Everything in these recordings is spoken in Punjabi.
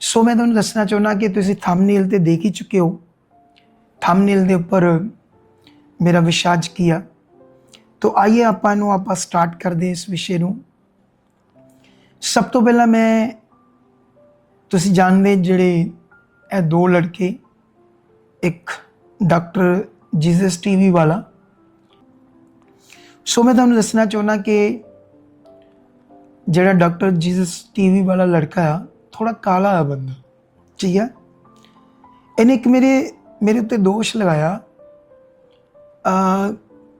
ਸੋ ਮੈਂ ਤੁਹਾਨੂੰ ਦੱਸਣਾ ਚਾਹੁੰਦਾ ਕਿ ਤੁਸੀਂ ਥੰਬਨੇਲ ਤੇ ਦੇਖ ਹੀ ਚੁੱਕੇ ਹੋ। ਥੰਬਨੇਲ ਦੇ ਉੱਪਰ ਮੇਰਾ ਵਿਸ਼ਾਜ ਆ? ਤੋ, ਆਈਏ ਆਪਾਂ ਨੂੰ, ਆਪਾਂ ਸਟਾਰਟ ਕਰਦੇ ਇਸ ਵਿਸ਼ੇ ਨੂੰ। ਸਭ ਤੋਂ ਪਹਿਲਾਂ ਮੈਂ ਤੁਸੀਂ ਜਾਣਦੇ ਜਿਹੜੇ ਇਹ ਦੋ ਲੜਕੇ, ਇੱਕ ਡਾਕਟਰ ਜੀਸਸ ਟੀਵੀ ਵਾਲਾ। ਸੋ ਮੈਂ ਤੁਹਾਨੂੰ ਦੱਸਣਾ ਚਾਹੁੰਦਾ ਕਿ ਜਿਹੜਾ ਡਾਕਟਰ ਜੀਸਸ ਟੀਵੀ ਵਾਲਾ ਲੜਕਾ ਆ ਥੋੜਾ ਕਾਲਾ ਆ ਬੰਦਾ ਠੀਕ ਹੈ ਇਹਨੇ ਇੱਕ ਮੇਰੇ ਮੇਰੇ ਉੱਤੇ ਦੋਸ਼ ਲਗਾਇਆ ਆ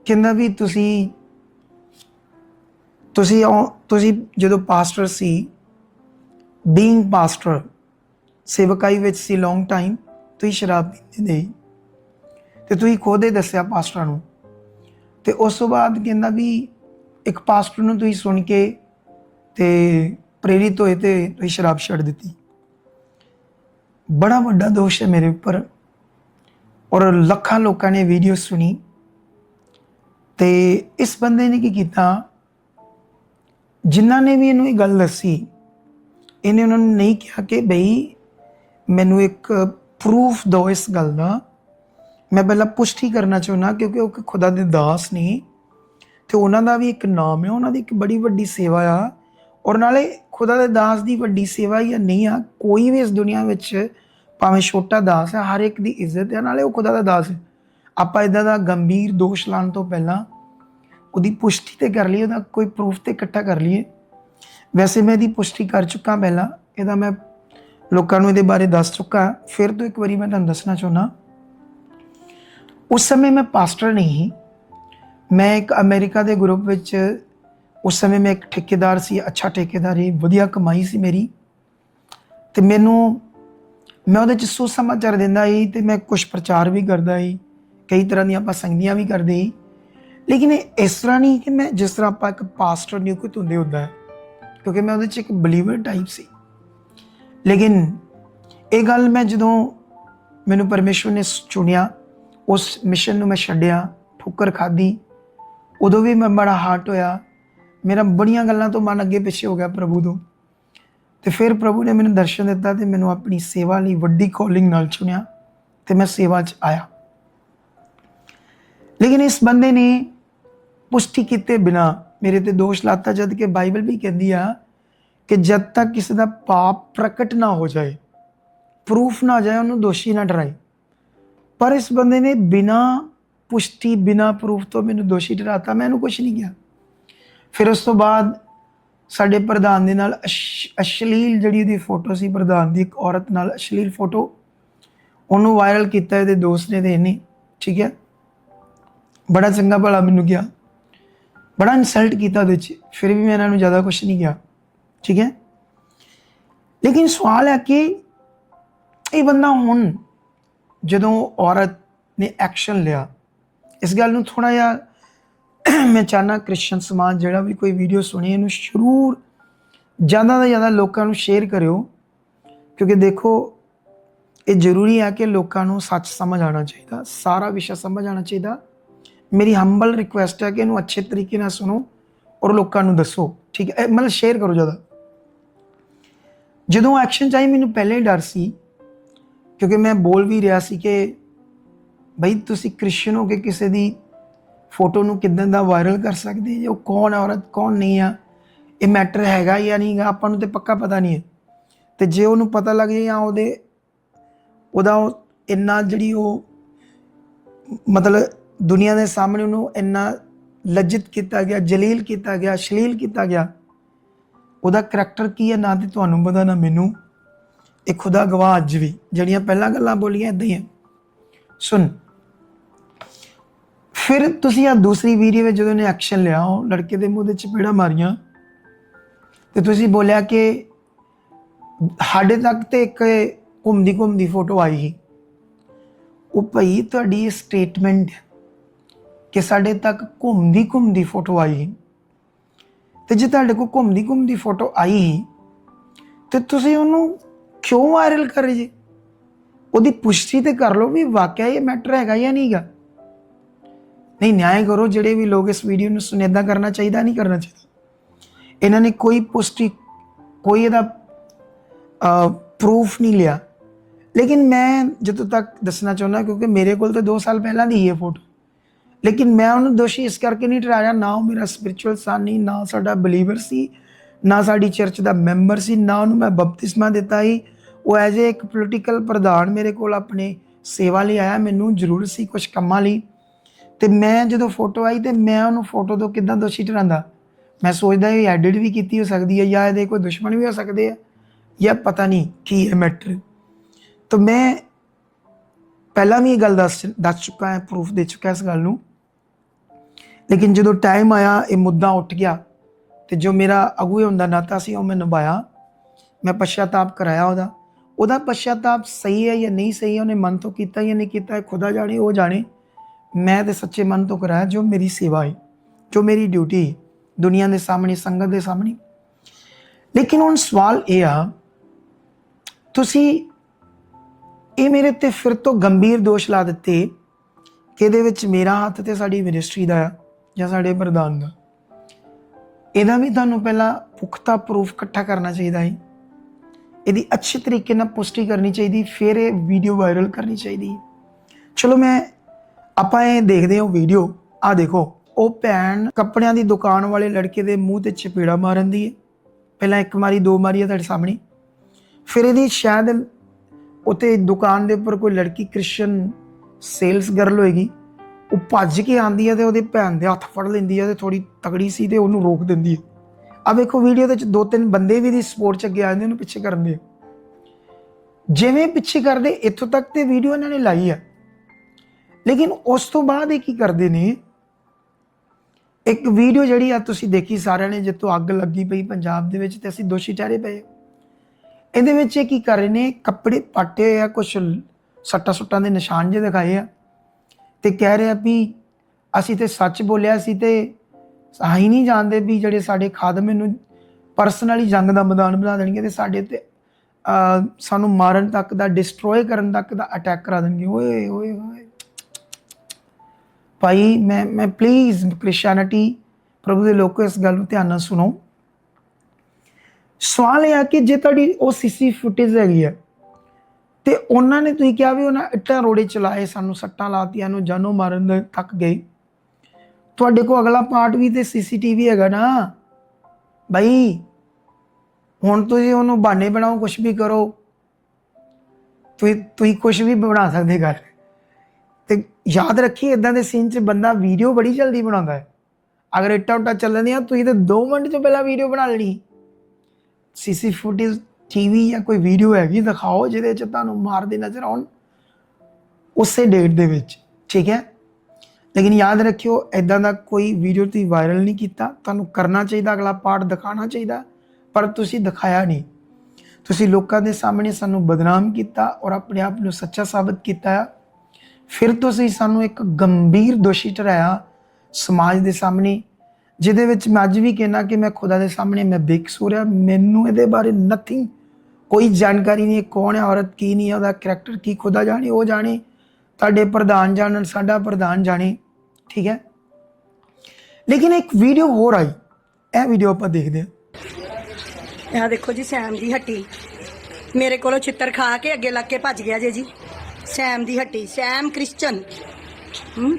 ਕਹਿੰਦਾ ਵੀ ਤੁਸੀਂ ਤੁਸੀਂ ਉਹ- ਤੁਸੀਂ ਜਦੋਂ ਪਾਸਟਰ ਸੀ ਬੀਇੰਗ ਪਾਸਟਰ ਸੇਵਕਾਈ ਵਿੱਚ ਸੀ ਲੌਂਗ ਟਾਈਮ ਤੁਸੀਂ ਸ਼ਰਾਬ ਪੀਂਦੇ ਨਹੀਂ ਤੇ ਤੁਸੀਂ ਖੁਦ ਹੀ ਦੱਸਿਆ ਪਾਸਟਰਾਂ ਨੂੰ ਤੇ ਉਸ ਤੋਂ ਬਾਅਦ ਕਹਿੰਦਾ ਵੀ ਇੱਕ ਪਾਸਟਰ ਨੂੰ ਤੁਸੀਂ ਸੁਣ ਕੇ ਤੇ ਪ੍ਰੇਰਿਤ ਹੋਏ ਤੇ ਤੁਸੀਂ ਸ਼ਰਾਬ ਛੱਡ ਦਿੱਤੀ। ਬੜਾ ਵੱਡਾ ਦੋਸ਼ ਹੈ ਮੇਰੇ ਉੱਪਰ। ਔਰ ਲੱਖਾਂ ਲੋਕਾਂ ਨੇ ਵੀਡੀਓ ਸੁਣੀ। ਤੇ ਇਸ ਬੰਦੇ ਨੇ ਕੀ ਕੀਤਾ? ਜਿਨ੍ਹਾਂ ਨੇ ਵੀ ਇਹਨੂੰ ਇਹ ਗੱਲ ਦੱਸੀ, ਇਹਨੇ ਉਹਨਾਂ ਨੂੰ ਨਹੀਂ ਕਿਹਾ ਕਿ ਬਈ ਮੈਨੂੰ ਇੱਕ ਪ੍ਰੂਫ ਦਿਓ ਇਸ ਗੱਲ ਦਾ। ਮੈਂ ਪਹਿਲਾਂ ਪੁਸ਼ਟੀ ਕਰਨਾ ਚਾਹੁੰਦਾ ਕਿਉਂਕਿ ਉਹ ਇੱਕ ਖੁਦਾ ਦੇ ਦਾਸ ਨੇ। ਤੇ ਉਹਨਾਂ ਦਾ ਵੀ ਇੱਕ ਨਾਮ ਹੈ, ਉਹਨਾਂ ਦੀ ਇੱਕ ਬੜੀ ਵੱਡੀ ਸੇਵਾ ਆ। ਔਰ ਨਾਲੇ ਖੁਦਾ ਦੇ ਦਾਸ ਦੀ ਵੱਡੀ ਸੇਵਾ ਜਾਂ ਨਹੀਂ ਆ, ਕੋਈ ਵੀ ਇਸ ਦੁਨੀਆ ਵਿੱਚ ਭਾਵੇਂ ਛੋਟਾ ਦਾਸ ਹੈ ਹਰ ਇੱਕ ਦੀ ਇੱਜ਼ਤ ਹੈ ਨਾਲੇ ਉਹ ਖੁਦਾ ਦਾ ਦਾਸ ਹੈ ਆਪਾਂ ਇਦਾਂ ਦਾ ਗੰਭੀਰ ਦੋਸ਼ ਲਾਉਣ ਤੋਂ ਪਹਿਲਾਂ ਉਹਦੀ ਪੁਸ਼ਟੀ ਤੇ ਕਰ ਲਈਏ, ਉਹਦਾ ਕੋਈ ਪ੍ਰੂਫ ਤੇ ਇਕੱਠਾ ਕਰ ਲਈਏ। ਵੈਸੇ ਮੈਂ ਇਹਦੀ ਪੁਸ਼ਟੀ ਕਰ ਚੁੱਕਾ ਪਹਿਲਾਂ, ਇਹਦਾ ਮੈਂ ਲੋਕਾਂ ਨੂੰ ਇਹਦੇ ਬਾਰੇ ਦੱਸ ਚੁੱਕਾ। ਫਿਰ ਤੋਂ ਇੱਕ ਵਾਰੀ ਮੈਂ ਤੁਹਾਨੂੰ ਦੱਸਣਾ ਚਾਹੁੰਦਾ, ਉਸ ਸਮੇਂ ਮੈਂ ਪਾਸਟਰ ਨਹੀਂ ਸੀ। ਮੈਂ ਇੱਕ ਅਮਰੀਕਾ ਦੇ ਗਰੁੱਪ ਵਿੱਚ ਉਸ ਸਮੇਂ ਮੈਂ ਇੱਕ ਠੇਕੇਦਾਰ ਸੀ ਅੱਛਾ ਠੇਕੇਦਾਰ ਸੀ ਵਧੀਆ ਕਮਾਈ ਸੀ ਮੇਰੀ ਤੇ ਮੈਨੂੰ ਮੈਂ ਉਹਦੇ ਚ ਸੁਸਮਾਚਾਰ ਦਿੰਦਾ ਸੀ ਤੇ ਮੈਂ ਕੁਝ ਪ੍ਰਚਾਰ ਵੀ ਕਰਦਾ ਸੀ ਕਈ ਤਰ੍ਹਾਂ ਦੀਆਂ ਆਪਾਂ ਸੰਗੀਆਂ ਵੀ ਕਰਦੇ ਸੀ ਲੇਕਿਨ ਇਸ ਤਰ੍ਹਾਂ ਨਹੀਂ ਕਿ ਮੈਂ ਜਿਸ ਤਰ੍ਹਾਂ ਆਪਾਂ ਇੱਕ ਪਾਸਟਰ ਨਿਯੁਕਤ ਹੁੰਦੇ ਹੁੰਦਾ ਹੈ ਕਿਉਂਕਿ ਮੈਂ ਉਹਦੇ ਚ ਇੱਕ ਬਲੀਵਰ ਟਾਈਪ ਸੀ ਲੇਕਿਨ ਇਹ ਗੱਲ ਮੈਂ ਜਦੋਂ ਮੈਨੂੰ ਪਰਮੇਸ਼ਵਰ ਨੇ ਚੁਣਿਆ ਉਸ ਮਿਸ਼ਨ ਨੂੰ ਮੈਂ ਛੱਡਿਆ ਠੋਕਰ ਖਾਦੀ ਉਦੋਂ ਵੀ ਮੈਂ ਬੜਾ ਹਾਰਟ ਹੋਇਆ ਮੇਰਾ ਬੜੀਆਂ ਗੱਲਾਂ ਤੋਂ ਮਨ ਅੱਗੇ ਪਿੱਛੇ ਹੋ ਗਿਆ ਪ੍ਰਭੂ ਤੋਂ। ਤੇ ਫਿਰ ਪ੍ਰਭੂ ਨੇ ਮੈਨੂੰ ਦਰਸ਼ਨ ਦਿੱਤਾ ਤੇ ਮੈਨੂੰ ਆਪਣੀ ਸੇਵਾ ਲਈ ਵੱਡੀ ਕਾਲਿੰਗ ਨਾਲ ਚੁਣਿਆ ਤੇ ਮੈਂ ਸੇਵਾ 'ਚ ਆਇਆ। ਲੇਕਿਨ ਇਸ ਬੰਦੇ ਨੇ ਪੁਸ਼ਟੀ ਕੀਤੇ ਬਿਨਾ ਮੇਰੇ ਤੇ ਦੋਸ਼ ਲਾਤਾ, ਜਦ ਕਿ ਬਾਈਬਲ ਵੀ ਕਹਿੰਦੀ ਆ ਕਿ ਜਦ ਤੱਕ ਕਿਸੇ ਦਾ ਪਾਪ ਪ੍ਰਗਟ ਨਾ ਹੋ ਜਾਏ, ਪ੍ਰੂਫ ਨਾ ਆ ਜਾਏ, ਉਹਨੂੰ ਦੋਸ਼ੀ ਨਾ ਠਹਿਰਾਏ ਪਰ ਇਸ ਬੰਦੇ ਨੇ ਬਿਨਾ ਪੁਸ਼ਟੀ, ਬਿਨਾ ਪ੍ਰੂਫ ਤੋਂ ਮੈਨੂੰ ਦੋਸ਼ੀ ਠਹਿਰਾਤਾ ਮੈਂ ਇਹਨੂੰ ਕੁਝ ਨਹੀਂ ਕਿਹਾ। ਫਿਰ ਉਸ ਤੋਂ ਬਾਅਦ ਸਾਡੇ ਪ੍ਰਧਾਨ ਦੇ ਨਾਲ ਅਸ਼- ਅਸ਼ਲੀਲ ਜਿਹੜੀ ਉਹਦੀ ਫੋਟੋ ਸੀ ਪ੍ਰਧਾਨ ਦੀ, ਇੱਕ ਔਰਤ ਨਾਲ ਅਸ਼ਲੀਲ ਫੋਟੋ, ਉਹਨੂੰ ਵਾਇਰਲ ਕੀਤਾ, ਇਹਦੇ ਦੋਸਤ ਨੇ ਤੇ ਇਹਨੇ, ਠੀਕ ਹੈ? ਬੜਾ ਚੰਗਾ ਭਲਾ ਮੈਨੂੰ ਕਿਹਾ। ਬੜਾ ਇਨਸਲਟ ਕੀਤਾ ਉਹਦੇ ਚ, ਫਿਰ ਵੀ ਮੈਂ ਇਹਨਾਂ ਨੂੰ ਜ਼ਿਆਦਾ ਕੁਝ ਨਹੀਂ ਕਿਹਾ, ਠੀਕ ਹੈ? ਲੇਕਿਨ ਸਵਾਲ ਹੈ ਕਿ ਇਹ ਬੰਦਾ ਹੁਣ ਜਦੋਂ ਔਰਤ ਨੇ ਐਕਸ਼ਨ ਲਿਆ, ਇਸ ਗੱਲ ਨੂੰ ਥੋੜਾ ਜਿਹਾ ਮੈਂ ਚਾਹਨਾ ਕ੍ਰਿਸ਼ਚਨ ਸਮਾਜ ਜਿਹੜਾ ਵੀ ਕੋਈ ਵੀਡੀਓ ਸੁਣੀ, ਇਹਨੂੰ ਜ਼ਰੂਰ ਜ਼ਿਆਦਾ ਤੋਂ ਜ਼ਿਆਦਾ ਲੋਕਾਂ ਨੂੰ ਸ਼ੇਅਰ ਕਰਿਓ। ਕਿਉਂਕਿ ਦੇਖੋ, ਇਹ ਜ਼ਰੂਰੀ ਹੈ ਕਿ ਲੋਕਾਂ ਨੂੰ ਸੱਚ ਸਮਝ ਆਉਣਾ ਚਾਹੀਦਾ, ਸਾਰਾ ਵਿਸ਼ਾ ਸਮਝ ਆਉਣਾ ਚਾਹੀਦਾ। ਮੇਰੀ ਹੰਬਲ ਰਿਕੁਐਸਟ ਹੈ ਕਿ ਇਹਨੂੰ ਅੱਛੇ ਤਰੀਕੇ ਨਾਲ ਸੁਣੋ ਔਰ ਲੋਕਾਂ ਨੂੰ ਦੱਸੋ, ਠੀਕ ਹੈ? ਮਤਲਬ ਸ਼ੇਅਰ ਕਰੋ ਜ਼ਿਆਦਾ। ਜਦੋਂ ਐਕਸ਼ਨ ਚਾਹੀ ਮੈਨੂੰ ਪਹਿਲੇ ਹੀ ਡਰ ਸੀ, ਕਿਉਂਕਿ ਮੈਂ ਬੋਲ ਵੀ ਰਿਹਾ ਸੀ ਕਿ ਬਈ ਤੁਸੀਂ ਕ੍ਰਿਸਚਨ ਹੋ ਕੇ ਕਿਸੇ ਦੀ ਫੋਟੋ ਨੂੰ ਕਿਦਾਂ ਦਾ ਵਾਇਰਲ ਕਰ ਸਕਦੇ ਜੇ ਉਹ ਕੌਣ ਹੈ ਔਰਤ ਕੌਣ ਨਹੀਂ ਆ? ਇਹ ਮੈਟਰ ਹੈਗਾ ਜਾਂ ਨਹੀਂ ਹੈਗਾ? ਆਪਾਂ ਨੂੰ ਤੇ ਪੱਕਾ ਪਤਾ ਨਹੀਂ ਹੈ। ਤੇ ਜੇ ਉਹਨੂੰ ਪਤਾ ਲੱਗ ਜਾਏ ਜਾਂ ਉਹਦੇ, ਉਹਦਾ ਉਹ ਇੰਨਾ ਜਿਹੜੀ ਉਹ, ਮਤਲਬ ਦੁਨੀਆ ਦੇ ਸਾਹਮਣੇ ਉਹਨੂੰ ਇੰਨਾ ਲੱਜਿਤ ਕੀਤਾ ਗਿਆ, ਜਲੀਲ ਕੀਤਾ ਗਿਆ ਸ਼ਲੀਲ ਕੀਤਾ ਗਿਆ, ਉਹਦਾ ਕਰੈਕਟਰ ਕੀ ਹੈ? ਨਾ ਤੇ ਤੁਹਾਨੂੰ ਪਤਾ, ਨਾ ਮੈਨੂੰ। ਇਹ ਖੁਦਾ ਗਵਾਹ ਅੱਜ ਵੀ। ਜਿਹੜੀਆਂ ਪਹਿਲਾਂ ਗੱਲਾਂ ਬੋਲੀਆਂ ਇਦਾਂ ਹੀ ਹੈ। ਸੁਣ। ਫਿਰ ਤੁਸੀਂ ਆ ਦੂਸਰੀ ਵੀਡੀਓ ਵਿੱਚ ਜਦੋਂ ਨੇ ਐਕਸ਼ਨ ਲਿਆ ਉਹ ਲੜਕੇ ਦੇ ਮੂੰਹ ਦੇ ਚਪੇੜਾ ਮਾਰੀਆਂ। ਤੇ ਤੁਸੀਂ ਬੋਲਿਆ ਕਿ ਸਾਡੇ ਤੱਕ ਤੇ ਇੱਕ ਘੁੰਮਦੀ ਘੁੰਮਦੀ ਫੋਟੋ ਆਈ ਸੀ। ਉਹ ਭਈ ਤੁਹਾਡੀ ਸਟੇਟਮੈਂਟ ਕਿ ਸਾਡੇ ਤੱਕ ਘੁੰਮਦੀ ਘੁੰਮਦੀ ਫੋਟੋ ਆਈ ਸੀ। ਤੇ ਜੇ ਤੁਹਾਡੇ ਕੋਲ ਘੁੰਮਦੀ ਘੁੰਮਦੀ ਫੋਟੋ ਆਈ ਸੀ, ਤੇ ਤੁਸੀਂ ਉਹਨੂੰ ਕਿਉਂ ਵਾਇਰਲ ਕਰ ਰਹੇ ਜੀ? ਉਹਦੀ ਪੁਸ਼ਟੀ ਤੇ ਕਰ ਲਓ ਵੀ ਵਾਕਿਆ ਇਹ ਮੈਟਰ ਹੈਗਾ ਜਾਂ ਨਹੀਂਗਾ ਨਹੀਂ, ਨਿਆਂ ਕਰੋ, ਜਿਹੜੇ ਵੀ ਲੋਕ ਇਸ ਵੀਡੀਓ ਨੂੰ ਸੁਨੇਦਾ ਕਰਨਾ ਚਾਹੀਦਾ, ਨਹੀਂ ਕਰਨਾ ਚਾਹੀਦਾ। ਇਹਨਾਂ ਨੇ ਕੋਈ ਪੁਸ਼ਟੀ, ਕੋਈ ਇਹਦਾ ਪ੍ਰੂਫ ਨਹੀਂ ਲਿਆ। ਲੇਕਿਨ ਮੈਂ ਜਦੋਂ ਤੱਕ ਦੱਸਣਾ ਚਾਹੁੰਦਾ, ਕਿਉਂਕਿ ਮੇਰੇ ਕੋਲ ਤਾਂ 2 ਸਾਲ ਪਹਿਲਾਂ ਦੀ ਹੀ ਹੈ ਫੋਟੋ ਲੇਕਿਨ ਮੈਂ ਉਹਨੂੰ ਦੋਸ਼ੀ ਇਸ ਕਰਕੇ ਨਹੀਂ ਠਹਿਰਾਇਆ, ਨਾ ਉਹ ਮੇਰਾ ਸਪਿਰਚੁਅਲ ਸਨ ਸਾਨੀ ਨਾ ਸਾਡਾ ਬਲੀਵਰ ਸੀ, ਨਾ ਸਾਡੀ ਚਰਚ ਦਾ ਮੈਂਬਰ ਸੀ, ਨਾ ਉਹਨੂੰ ਮੈਂ ਬਪਤਿਸਮਾ ਦਿੱਤਾ ਹੀ ਉਹ ਐਜ਼ ਇੱਕ ਪੋਲੀਟੀਕਲ ਪ੍ਰਧਾਨ ਮੇਰੇ ਕੋਲ ਆਪਣੇ ਸੇਵਾ ਲਈ ਆਇਆ, ਮੈਨੂੰ ਜ਼ਰੂਰ ਸੀ ਕੁਝ ਕੰਮਾਂ ਲਈ। ਤੇ ਮੈਂ ਜਦੋਂ ਫੋਟੋ ਆਈ ਤੇ ਮੈਂ ਉਹਨੂੰ ਫੋਟੋ ਤੋਂ ਕਿੱਦਾਂ ਦੋਸ਼ੀ ਠਹਿਰਾਂਦਾ ਮੈਂ ਸੋਚਦਾ ਇਹ ਐਡਿਟ ਵੀ ਕੀਤੀ ਹੋ ਸਕਦੀ ਹੈ ਜਾਂ ਇਹਦੇ ਕੋਈ ਦੁਸ਼ਮਣ ਵੀ ਹੋ ਸਕਦੇ ਆ? ਜਾਂ ਪਤਾ ਨਹੀਂ ਕੀ ਹੈ ਮੈਟਰ ਤਾਂ ਮੈਂ ਪਹਿਲਾਂ ਵੀ ਇਹ ਗੱਲ ਦੱਸ ਦੱਸ ਚੁੱਕਾ ਹਾਂ ਪ੍ਰੂਫ ਦੇ ਚੁੱਕਾ ਇਸ ਗੱਲ ਨੂੰ। ਲੇਕਿਨ ਜਦੋਂ ਟਾਈਮ ਆਇਆ, ਇਹ ਮੁੱਦਾ ਉੱਠ ਗਿਆ ਤੇ ਜੋ ਮੇਰਾ ਅਗੂਏ ਹੁੰਦਾ ਨਾਤਾ ਸੀ, ਉਹ ਮੈਂ ਨਿਭਾਇਆ। ਮੈਂ ਪਛਤਾਪ ਕਰਾਇਆ ਉਹਦਾ। ਉਹਦਾ ਪਛਤਾਪ ਸਹੀ ਹੈ ਜਾਂ ਨਹੀਂ ਸਹੀ ਹੈ ਉਹਨੇ ਮਨ ਤੋਂ ਕੀਤਾ ਜਾਂ ਨਹੀਂ ਕੀਤਾ ਖੁਦਾ ਜਾਣੇ, ਉਹ ਜਾਣੇ। ਮੈਂ ਤੇ ਸੱਚੇ ਮਨ ਤੋਂ ਕਰਾਇਆ ਜੋ ਮੇਰੀ ਸੇਵਾ ਹੈ, ਜੋ ਮੇਰੀ ਡਿਊਟੀ ਹੈ, ਦੁਨੀਆ ਦੇ ਸਾਹਮਣੇ, ਸੰਗਤ ਦੇ ਸਾਹਮਣੇ। ਲੇਕਿਨ ਹੁਣ ਸਵਾਲ ਇਹ ਆ, ਤੁਸੀਂ ਇਹ ਮੇਰੇ ਤੇ ਫਿਰ ਤੋਂ ਗੰਭੀਰ ਦੋਸ਼ ਲਾ ਦਿੱਤੇ ਕਿ ਇਹਦੇ ਵਿੱਚ ਮੇਰਾ ਹੱਥ ਤੇ ਸਾਡੀ ਮਿਨਿਸਟਰੀ ਦਾ ਆ ਜਾਂ ਸਾਡੇ ਪ੍ਰਧਾਨ ਦਾ। ਇਹਦਾ ਵੀ ਤੁਹਾਨੂੰ ਪਹਿਲਾਂ ਪੁਖਤਾ ਪ੍ਰੂਫ ਇਕੱਠਾ ਕਰਨਾ ਚਾਹੀਦਾ ਹੈ। ਇਹਦੀ ਅੱਛੇ ਤਰੀਕੇ ਨਾਲ ਪੁਸ਼ਟੀ ਕਰਨੀ ਚਾਹੀਦੀ, ਫਿਰ ਇਹ ਵੀਡੀਓ ਵਾਇਰਲ ਕਰਨੀ ਚਾਹੀਦੀ ਚਲੋ ਮੈਂ ਆਪਾਂ ਇਹ ਦੇਖਦੇ ਹਾਂ ਵੀਡੀਓ ਆ ਦੇਖੋ, ਉਹ ਭੈਣ ਕੱਪੜਿਆਂ ਦੀ ਦੁਕਾਨ ਵਾਲੇ ਲੜਕੇ ਦੇ ਮੂੰਹ ਤੇ ਚਪੇੜਾ ਮਾਰਨ ਦੀ ਹੈ। ਪਹਿਲਾਂ ਇੱਕ ਮਾਰੀ, ਦੋ ਮਾਰੀ ਆ ਤੁਹਾਡੇ ਸਾਹਮਣੇ। ਫਿਰ ਇਹਦੀ ਸ਼ਾਇਦ ਉਤੇ ਦੁਕਾਨ ਦੇ ਉੱਪਰ ਕੋਈ ਲੜਕੀ ਕ੍ਰਿਸ਼ਨ ਸੇਲਸ ਗਰਲ ਹੋਏਗੀ। ਉਹ ਭੱਜ ਕੇ ਆਂਦੀ ਹੈ ਤੇ ਉਹਦੇ ਭੈਣ ਦੇ ਹੱਥ ਫੜ ਲੈਂਦੀ ਹੈ ਤੇ ਥੋੜੀ ਤਗੜੀ ਸੀ ਤੇ ਉਹਨੂੰ ਰੋਕ ਦਿੰਦੀ ਹੈ। ਆ ਵੇਖੋ ਵੀਡੀਓ ਦੇ ਵਿੱਚ ਦੋ ਤਿੰਨ ਬੰਦੇ ਵੀ ਦੀ ਸਪੋਰਟ ਚ ਅੱਗੇ ਆ ਜਾਂਦੇ ਉਹਨੂੰ ਪਿੱਛੇ ਕਰਨ ਦੇ। ਜਿਵੇਂ ਪਿੱਛੇ ਕਰਦੇ, ਇੱਥੋਂ ਤੱਕ ਤੇ ਵੀਡੀਓ ਇਹਨਾਂ ਨੇ ਲਾਈ ਹੈ ਲੇਕਿਨ ਉਸ ਤੋਂ ਬਾਅਦ ਇਹ ਕੀ ਕਰਦੇ ਨੇ? ਇੱਕ ਵੀਡੀਓ ਜਿਹੜੀ ਆ ਤੁਸੀਂ ਦੇਖੀ ਸਾਰਿਆਂ ਨੇ ਜਿੱਤੋਂ ਅੱਗ ਲੱਗੀ ਪਈ ਪੰਜਾਬ ਦੇ ਵਿੱਚ ਤੇ ਅਸੀਂ ਦੋਸ਼ੀ ਠਹਿਰੇ ਪਏ ਇਹਦੇ ਵਿੱਚ ਇਹ ਕੀ ਕਰ ਰਹੇ ਨੇ? ਕੱਪੜੇ ਪਾਟੇ ਹੋਏ ਆ ਕੁਝ ਸੱਟਾ ਸੁੱਟਾਂ ਦੇ ਨਿਸ਼ਾਨ ਜਿਹੇ ਦਿਖਾਏ ਆ ਤੇ ਕਹਿ ਰਹੇ ਆ ਵੀ ਅਸੀਂ ਤੇ ਸੱਚ ਬੋਲਿਆ ਸੀ ਤੇ ਅਸੀਂ ਨਹੀਂ ਜਾਣਦੇ ਵੀ ਜਿਹੜੇ ਸਾਡੇ ਖਾਦਮ ਇਹਨੂੰ ਪਰਸਨਲੀ ਜੰਗ ਦਾ ਮੈਦਾਨ ਬਣਾ ਦੇਣਗੇ ਤੇ ਸਾਡੇ ਤੇ ਸਾਨੂੰ ਮਾਰਨ ਤੱਕ ਦਾ ਡਿਸਟਰੋਏ ਕਰਨ ਤੱਕ ਦਾ ਅਟੈਕ ਕਰਾ ਦੇਣਗੇ। ਓਏ ਓਏ ਓਏ। ਭਾਈ, ਮੈਂ ਮੈਂ ਪਲੀਜ਼ ਕ੍ਰਿਸਚੀਅਨਿਟੀ ਪ੍ਰਭੂ ਦੇ ਲੋਕੋ ਇਸ ਗੱਲ ਨੂੰ ਧਿਆਨ ਨਾਲ ਸੁਣੋ। ਸਵਾਲ ਇਹ ਆ ਕਿ ਜੇ ਤੁਹਾਡੀ ਉਹ ਸੀਸੀ ਫੁਟੇਜ ਹੈਗੀ ਹੈ ਤੇ ਉਹਨਾਂ ਨੇ ਤੁਸੀਂ ਕਿਹਾ ਵੀ ਉਹਨਾਂ ਇੱਟਾਂ ਰੋੜੇ ਚਲਾਏ, ਸਾਨੂੰ ਸੱਟਾਂ ਲਾਤੀਆਂ ਨੂੰ ਜਾਨੋਂ ਮਾਰਨ ਦੇ ਤੱਕ ਗਏ। ਤੁਹਾਡੇ ਕੋਲ ਅਗਲਾ ਪਾਰਟ ਵੀ ਤੇ ਸੀਸੀਟੀਵੀ ਹੈਗਾ ਨਾ। ਭਾਈ, ਹੁਣ ਤੁਸੀਂ ਉਹਨੂੰ ਬਹਾਨੇ ਬਣਾਓ ਕੁਝ ਵੀ ਕਰੋ। ਤੁਸੀਂ ਤੁਸੀਂ ਕੁਝ ਵੀ ਬਣਾ ਸਕਦੇ ਘਰ ਯਾਦ ਰੱਖੀ ਇਦਾਂ ਦੇ ਸੀਨ 'ਚ ਬੰਦਾ ਵੀਡੀਓ ਬੜੀ ਜਲਦੀ ਬਣਾਉਂਦਾ ਹੈ। ਅਗਰ ਇੱਟਾਂ ਉੱਟਾਂ ਚੱਲਣੀਆਂ ਤੁਸੀਂ ਤੇ 2 ਮਿੰਟ 'ਚ ਪਹਿਲਾਂ ਵੀਡੀਓ ਬਣਾ ਲੈਣੀ। ਸੀਸੀ ਫੁਟੇਜ ਟੀਵੀ ਜਾਂ ਕੋਈ ਵੀਡੀਓ ਹੈਗੀ, ਦਿਖਾਓ, ਜਿਹਦੇ 'ਚ ਤੁਹਾਨੂੰ ਮਾਰਦੇ ਨਜ਼ਰ ਆਉਣ ਉਸੇ ਡੇਟ ਦੇ ਵਿੱਚ, ਠੀਕ ਹੈ? ਲੇਕਿਨ ਯਾਦ ਰੱਖਿਓ ਇਦਾਂ ਦਾ ਕੋਈ ਵੀਡੀਓ ਤੁਸੀਂ ਵਾਇਰਲ ਨਹੀਂ ਕੀਤਾ। ਤੁਹਾਨੂੰ ਕਰਨਾ ਚਾਹੀਦਾ, ਅਗਲਾ ਪਾਰਟ ਦਿਖਾਉਣਾ ਚਾਹੀਦਾ, ਪਰ ਤੁਸੀਂ ਦਿਖਾਇਆ ਨਹੀਂ। ਤੁਸੀਂ ਲੋਕਾਂ ਦੇ ਸਾਹਮਣੇ ਸਾਨੂੰ ਬਦਨਾਮ ਕੀਤਾ ਔਰ ਆਪਣੇ ਆਪ ਨੂੰ ਸੱਚਾ ਸਾਬਤ ਕੀਤਾ। ਫਿਰ ਤੁਸੀਂ ਸਾਨੂੰ ਇੱਕ ਗੰਭੀਰ ਦੋਸ਼ੀ ਠਹਿਰਾਇਆ ਸਮਾਜ ਦੇ ਸਾਹਮਣੇ, ਜਿਹਦੇ ਵਿੱਚ ਮੈਂ ਅੱਜ ਵੀ ਕਹਿਣਾ ਕਿ ਮੈਂ ਖੁਦਾ ਦੇ ਸਾਹਮਣੇ ਮੈਂ ਬੇਕਸੂਰ ਆ ਮੈਨੂੰ ਇਹਦੇ ਬਾਰੇ ਨਥਿੰਗ ਕੋਈ ਜਾਣਕਾਰੀ ਨਹੀਂ ਕੌਣ ਹੈ, ਔਰਤ ਕੀ ਨਹੀਂ ਉਹਦਾ ਕੈਰੈਕਟਰ ਕੀ, ਖੁਦਾ ਜਾਣੇ, ਉਹ ਜਾਣੇ, ਤੁਹਾਡੇ ਪ੍ਰਧਾਨ ਜਾਣਨ, ਸਾਡਾ ਪ੍ਰਧਾਨ ਜਾਣੇ, ਠੀਕ ਹੈ? ਲੇਕਿਨ ਇੱਕ ਵੀਡੀਓ ਹੋਰ ਆਈ, ਇਹ ਵੀਡੀਓ ਆਪਾਂ ਦੇਖਦੇ ਹਾਂ। ਇਹ ਦੇਖੋ ਜੀ, ਸੈਮ ਦੀ ਹੱਟੀ, ਮੇਰੇ ਕੋਲੋਂ ਛਿੱਤਰ ਖਾ ਕੇ ਅੱਗੇ ਲੱਗ ਕੇ ਭੱਜ ਗਿਆ ਜੇ ਜੀ। ਸੈਮ ਦੀ ਹੱਟੀ, ਸੈਮ ਕ੍ਰਿਸਚਨ। ਹੂੰ?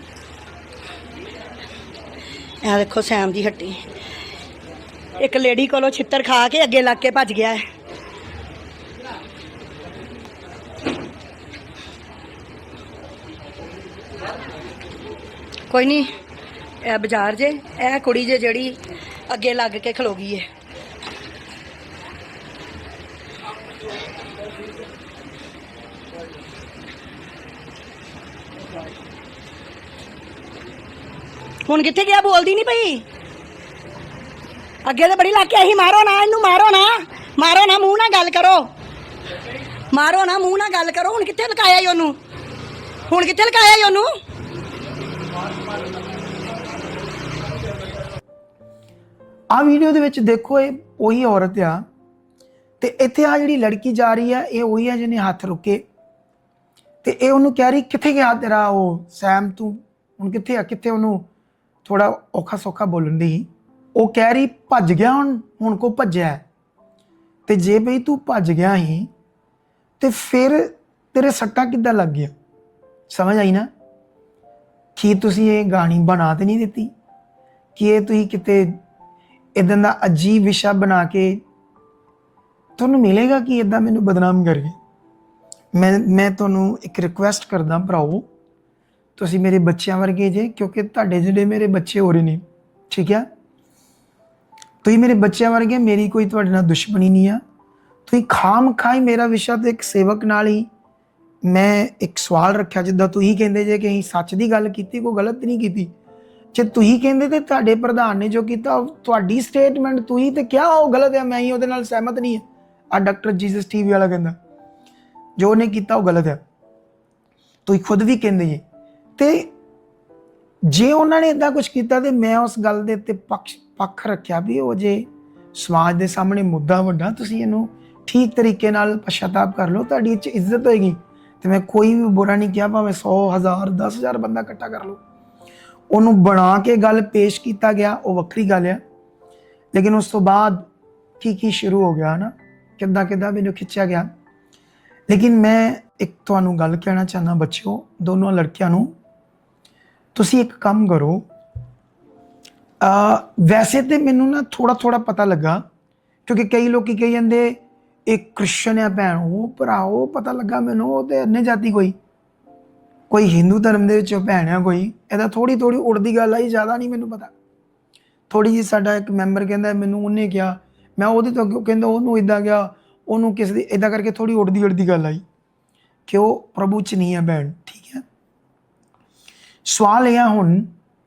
ਇਹ ਦੇਖੋ ਸੈਮ ਦੀ ਹੱਟੀ। ਇੱਕ ਲੇਡੀ ਕੋਲੋਂ ਛਿੱਤਰ ਖਾ ਕੇ ਅੱਗੇ ਲੱਗ ਕੇ ਭੱਜ ਗਿਆ ਹੈ। ਕੋਈ ਨਹੀਂ ਇਹ ਬਾਜ਼ਾਰ ਜੇ, ਇਹ ਕੁੜੀ ਜੇ ਜਿਹੜੀ ਅੱਗੇ ਲੱਗ ਕੇ ਖਲੋ ਗਈ ਹੈ ਹੁਣ ਕਿੱਥੇ ਗਿਆ? ਬੋਲਦੀ ਨਹੀਂ ਪਈ। ਅੱਗੇ ਤੇ ਬੜੀ ਲੱਗ ਕੇ ਆਹੀ, ਮਾਰੋ ਨਾ ਇਹਨੂੰ, ਮਾਰੋ ਨਾ। ਮਾਰੋ ਨਾ, ਮੂੰਹ ਨਾਲ ਗੱਲ ਕਰੋ। ਮਾਰੋ ਨਾ, ਮੂੰਹ ਨਾਲ ਗੱਲ ਕਰੋ। ਹੁਣ ਕਿੱਥੇ ਲਕਾਇਆ ਈ ਉਹਨੂੰ? ਹੁਣ ਕਿੱਥੇ ਲਕਾਇਆ ਈ ਉਹਨੂੰ? ਆ ਵੀਡੀਓ ਦੇ ਵਿੱਚ ਦੇਖੋ, ਇਹ ਉਹੀ ਔਰਤ ਆ। ਤੇ ਇੱਥੇ ਆ ਜਿਹੜੀ ਲੜਕੀ ਜਾ ਰਹੀ ਆ, ਇਹ ਉਹੀ ਆ ਜਿਹਨੇ ਹੱਥ ਰੁਕੇ। ਤੇ ਇਹ ਉਹਨੂੰ ਕਹਿ ਰਹੀ, ਕਿੱਥੇ ਗਿਆ ਤੇਰਾ ਉਹ? ਸੈਮ ਤੂੰ? ਹੁਣ ਕਿੱਥੇ ਆ? ਕਿੱਥੇ ਉਹਨੂੰ ਥੋੜਾ ਔਖਾ ਸੌਖਾ ਬੋਲਣ ਦੀ। ਉਹ ਕਹਿ ਰਹੀ, ਭੱਜ ਗਿਆ ਹੁਣ ਹੁਣ ਕੋ ਭੱਜਿਆ ਹੈ। ਤੇ ਜੇ ਬਈ ਤੂੰ ਭੱਜ ਗਿਆ ਹੀ ਤੇ ਫਿਰ ਤੇਰੇ ਸੱਟਾਂ ਕਿੱਦਾਂ ਲੱਗ ਗਿਆ ਸਮਝ ਆਈ ਨਾ? ਕੀ ਤੁਸੀਂ ਇਹ ਗਾਣੀ ਬਣਾ ਤੇ ਨਹੀਂ ਦਿੱਤੀ? ਕਿ ਇਹ ਤੁਸੀਂ ਕਿਤੇ ਇਦਾਂ ਦਾ ਅਜੀਬ ਵਿਸ਼ਾ ਬਣਾ ਕੇ ਤੁਹਾਨੂੰ ਮਿਲੇਗਾ ਕਿ ਇਦਾਂ ਮੈਨੂੰ ਬਦਨਾਮ ਕਰਕੇ ਮੈਂ ਮੈਂ ਤੁਹਾਨੂੰ ਇੱਕ ਰਿਕੁਐਸਟ ਕਰਦਾ ਭਰਾਓ ਤੁਸੀਂ ਮੇਰੇ ਬੱਚਿਆਂ ਵਰਗੇ ਜੇ, ਕਿਉਂਕਿ ਤੁਹਾਡੇ ਜਿਹੜੇ ਮੇਰੇ ਬੱਚੇ ਹੋ ਰਹੇ ਨੇ। ਠੀਕ ਹੈ ਤੁਸੀਂ ਮੇਰੇ ਬੱਚਿਆਂ ਵਰਗੇ, ਮੇਰੀ ਕੋਈ ਤੁਹਾਡੇ ਨਾਲ ਦੁਸ਼ਮਣੀ ਨਹੀਂ ਆ। ਤੁਸੀਂ ਖਾਮ ਖਾਈ ਮੇਰਾ ਵਿਸ਼ਾ ਤੇ ਇੱਕ ਸੇਵਕ ਨਾਲ ਹੀ ਮੈਂ ਇੱਕ ਸਵਾਲ ਰੱਖਿਆ, ਜਿੱਦਾਂ ਤੁਸੀਂ ਕਹਿੰਦੇ ਜੇ ਕਿ ਅਸੀਂ ਸੱਚ ਦੀ ਗੱਲ ਕੀਤੀ, ਕੋਈ ਗਲਤ ਨਹੀਂ ਕੀਤੀ। ਜੇ ਤੁਸੀਂ ਕਹਿੰਦੇ ਤੇ ਤੁਹਾਡੇ ਪ੍ਰਧਾਨ ਨੇ ਜੋ ਕੀਤਾ ਤੁਹਾਡੀ ਸਟੇਟਮੈਂਟ ਤੁਸੀਂ ਤੇ ਕਿਹਾ ਉਹ ਗਲਤ ਹੈ ਮੈਂ ਹੀ ਉਹਦੇ ਨਾਲ ਸਹਿਮਤ ਨਹੀਂ ਹਾਂ ਆ ਡਾਕਟਰ ਜੀਸਸ ਟੀਵੀ ਵਾਲਾ ਕਹਿੰਦਾ, ਜੋ ਉਹਨੇ ਕੀਤਾ ਉਹ ਗਲਤ ਹੈ ਤੁਸੀਂ ਖੁਦ ਵੀ ਕਹਿੰਦੇ ਜੀ ਤੇ ਜੇ ਉਹਨਾਂ ਨੇ ਇਦਾਂ ਕੁਝ ਕੀਤਾ ਤੇ ਮੈਂ ਉਸ ਗੱਲ ਦੇ ਉੱਤੇ ਪੱਖ ਪੱਖ ਰੱਖਿਆ ਵੀ ਉਹ ਜੇ ਸਮਾਜ ਦੇ ਸਾਹਮਣੇ ਮੁੱਦਾ ਵੱਡਾ, ਤੁਸੀਂ ਇਹਨੂੰ ਠੀਕ ਤਰੀਕੇ ਨਾਲ ਪਛਤਾਪ ਕਰ ਲਓ, ਤੁਹਾਡੀ ਇਹ 'ਚ ਇੱਜ਼ਤ ਹੋਏਗੀ। ਤੇ ਮੈਂ ਕੋਈ ਵੀ ਬੁਰਾ ਨਹੀਂ ਕਿਹਾ, ਭਾਵੇਂ 100 1000 10000 ਬੰਦਾ ਇਕੱਠਾ ਕਰ ਲਓ। ਉਹਨੂੰ ਬਣਾ ਕੇ ਗੱਲ ਪੇਸ਼ ਕੀਤਾ ਗਿਆ, ਉਹ ਵੱਖਰੀ ਗੱਲ ਆ। ਲੇਕਿਨ ਉਸ ਤੋਂ ਬਾਅਦ ਕੀ ਕੀ ਸ਼ੁਰੂ ਹੋ ਗਿਆ ਨਾ ਕਿੱਦਾਂ ਕਿੱਦਾਂ ਮੈਨੂੰ ਖਿੱਚਿਆ ਗਿਆ। ਲੇਕਿਨ ਮੈਂ ਇੱਕ ਤੁਹਾਨੂੰ ਗੱਲ ਕਹਿਣਾ ਚਾਹੁੰਦਾ, ਬੱਚਿਓ, ਦੋਨੋਂ ਲੜਕਿਆਂ ਨੂੰ ਤੁਸੀਂ ਇੱਕ ਕੰਮ ਕਰੋ। ਅ ਵੈਸੇ ਤੇ ਮੈਨੂੰ ਨਾ ਥੋੜਾ ਥੋੜਾ ਪਤਾ ਲੱਗਾ, ਕਿਉਂਕਿ ਕਈ ਲੋਕੀ ਕਹੀ ਜਾਂਦੇ ਇੱਕ ਕ੍ਰਿਸਚਨ ਆ ਭੈਣ, ਉਹ ਭਰਾ, ਉਹ ਪਤਾ ਲੱਗਾ ਮੈਨੂੰ, ਉਹ ਤੇ ਅੰਨੇ ਜਾਤੀ ਕੋਈ। ਕੋਈ ਹਿੰਦੂ ਧਰਮ ਦੇ ਵਿੱਚ ਭੈਣ ਆ ਕੋਈ ਇਹਦਾ ਥੋੜੀ ਥੋੜੀ ਉੜਦੀ ਗੱਲ ਆਈ ਜ਼ਿਆਦਾ ਨਹੀਂ ਮੈਨੂੰ ਪਤਾ। ਥੋੜੀ ਜੀ ਸਾਡਾ ਇੱਕ ਮੈਂਬਰ ਕਹਿੰਦਾ, ਮੈਨੂੰ ਉਹਨੇ ਕਿਹਾ, ਮੈਂ ਉਹਦੇ ਤੋਂ ਅੱਗੇ ਕਹਿੰਦਾ, ਉਹਨੂੰ ਇਦਾਂ ਗਿਆ ਉਹਨੂੰ ਕਿਸੇ ਦੀ ਇਦਾਂ ਕਰਕੇ ਥੋੜੀ ਉੜਦੀ ਉੜਦੀ ਗੱਲ ਆਈ, ਕਿ ਉਹ ਪ੍ਰਭੂ ਚ ਨਹੀਂ ਹੈ ਭੈਣ, ਠੀਕ ਹੈ? ਸਵਾਲ ਇਹ ਆ ਹੁਣ,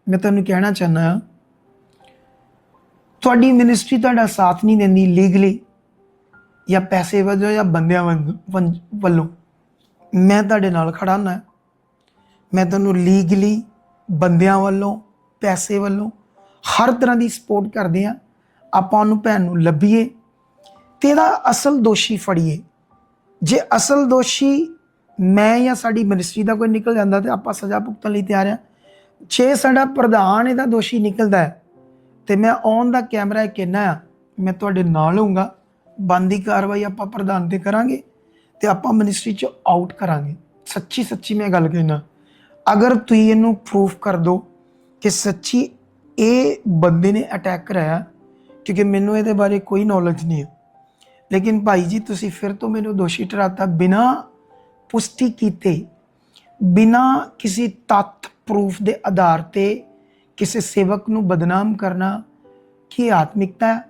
ਮੈਂ ਤੁਹਾਨੂੰ ਕਹਿਣਾ ਚਾਹੁੰਦਾ ਤੁਹਾਡੀ ਮਿਨਿਸਟਰੀ ਤੁਹਾਡਾ ਸਾਥ ਨਹੀਂ ਦਿੰਦੀ ਲੀਗਲੀ ਜਾਂ ਪੈਸੇ ਵਜੋਂ ਜਾਂ ਬੰਦਿਆਂ ਵੱਲ- ਵੱਲ- ਵੱਲੋਂ। ਮੈਂ ਤੁਹਾਡੇ ਨਾਲ ਖੜਾ ਹਾਂ। ਮੈਂ ਤੁਹਾਨੂੰ ਲੀਗਲੀ ਬੰਦਿਆਂ ਵੱਲੋਂ, ਪੈਸੇ ਵੱਲੋਂ ਹਰ ਤਰ੍ਹਾਂ ਦੀ ਸਪੋਰਟ ਕਰਦੇ ਆ ਆਪਾਂ ਉਹਨੂੰ ਭੈਣ ਨੂੰ ਲੱਭੀਏ ਤੇ ਇਹਦਾ ਅਸਲ ਦੋਸ਼ੀ ਫੜੀਏ। ਜੇ ਅਸਲ ਦੋਸ਼ੀ ਮੈਂ ਜਾਂ ਸਾਡੀ ਮਿਨਿਸਟਰੀ ਦਾ ਕੋਈ ਨਿਕਲ ਜਾਂਦਾ ਤੇ ਆਪਾਂ ਸਜ਼ਾ ਭੁਗਤਣ ਲਈ ਤਿਆਰ ਆ ਛੇ ਸਾਡਾ ਪ੍ਰਧਾਨ ਇਹਦਾ ਦੋਸ਼ੀ ਨਿਕਲਦਾ ਹੈ ਤੇ ਮੈਂ ਔਨ ਦਾ ਕੈਮਰਾ ਇਹ ਕਹਿਣਾ ਆ, ਮੈਂ ਤੁਹਾਡੇ ਨਾਲ ਹੋਊਂਗਾ। ਬੰਦੀ ਕਾਰਵਾਈ ਆਪਾਂ ਪ੍ਰਧਾਨ ਤੇ ਕਰਾਂਗੇ ਤੇ ਆਪਾਂ ਮਿਨਿਸਟਰੀ ਚ ਆਊਟ ਕਰਾਂਗੇ। ਸੱਚੀ ਸੱਚੀ ਮੈਂ ਗੱਲ ਕਹਿਣਾ, ਅਗਰ ਤੁਸੀਂ ਇਹਨੂੰ ਪ੍ਰੂਫ ਕਰ ਦੋ ਕਿ ਸੱਚੀ ਇਹ ਬੰਦੇ ਨੇ ਅਟੈਕ ਕਰਾਇਆ, ਕਿਉਂਕਿ ਮੈਨੂੰ ਇਹਦੇ ਬਾਰੇ ਕੋਈ ਨੌਲੇਜ ਨਹੀਂ ਹੈ। ਲੇਕਿਨ ਭਾਈ ਜੀ, ਤੁਸੀਂ ਫਿਰ ਤੋਂ ਮੈਨੂੰ ਦੋਸ਼ੀ ਠਹਿਰਾਤਾ ਬਿਨਾ ਪੁਸ਼ਟੀ ਕੀਤੇ ਬਿਨਾ ਕਿਸੇ ਤੱਥ ਪ੍ਰੂਫ ਦੇ ਆਧਾਰ ਤੇ ਕਿਸੇ ਸੇਵਕ ਨੂੰ ਬਦਨਾਮ ਕਰਨਾ ਕੀ ਆਤਮਿਕਤਾ ਹੈ?